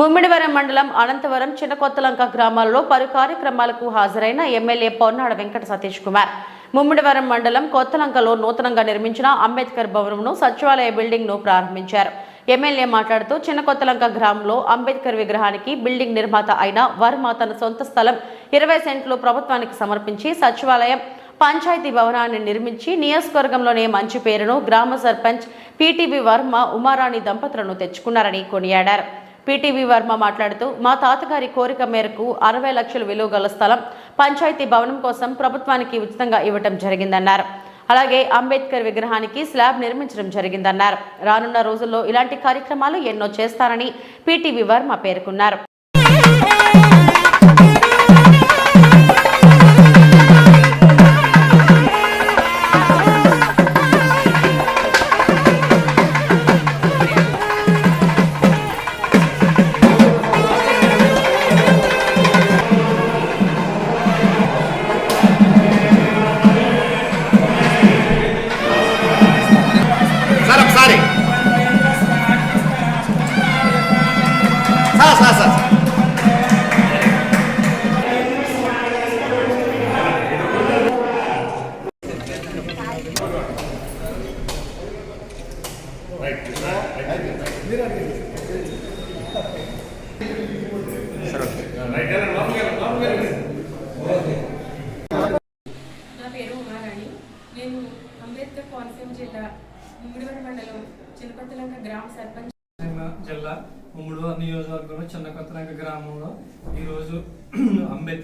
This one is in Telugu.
ముమ్మిడివరం మండలం అనంతవరం చిన్నకొత్తలంక గ్రామాల్లో పలు కార్యక్రమాలకు హాజరైన ఎమ్మెల్యే పొన్నాడ వెంకట సతీష్ కుమార్. ముమ్మిడివరం మండలం కొత్తలంకలో నూతనంగా నిర్మించిన అంబేద్కర్ భవనంను సచివాలయ బిల్డింగ్ను ప్రారంభించారు. ఎమ్మెల్యే మాట్లాడుతూ చిన్నకొత్తలంక గ్రామంలో అంబేద్కర్ విగ్రహానికి బిల్డింగ్ నిర్మాత అయిన వర్మ తన సొంత స్థలం ఇరవై సెంట్లు ప్రభుత్వానికి సమర్పించి సచివాలయం పంచాయతీ భవనాన్ని నిర్మించి నియోజకవర్గంలోనే మంచి పేరును గ్రామ సర్పంచ్ పీటీబీ వర్మ ఉమారాణి దంపతులను తెచ్చుకున్నారని కొనియాడారు. పీటీవీ వర్మ మాట్లాడుతూ మా తాతగారి కోరిక మేరకు అరవై లక్షల విలువ గల స్థలం పంచాయతీ భవనం కోసం ప్రభుత్వానికి ఉచితంగా ఇవ్వటం జరిగిందన్నారు. అలాగే అంబేద్కర్ విగ్రహానికి స్లాబ్ నిర్మించడం జరిగిందన్నారు. రానున్న రోజుల్లో ఇలాంటి కార్యక్రమాలు ఎన్నో చేస్తారని పీటీవీ వర్మ పేర్కొన్నారు. సార్ సార్ సార్ నా పేరు ఉమారాణి. నేను అంబేద్కర్ కోనసీమ జిల్లా ముమ్మిడివరం మండలం చిన్నపట్టలంక గ్రామ సర్పంచ్ జిల్లా ఉమ్మడి నియోజకవర్గంలో చిన్న కొత్తరంగ గ్రామంలో ఈరోజు అంబేద్కర్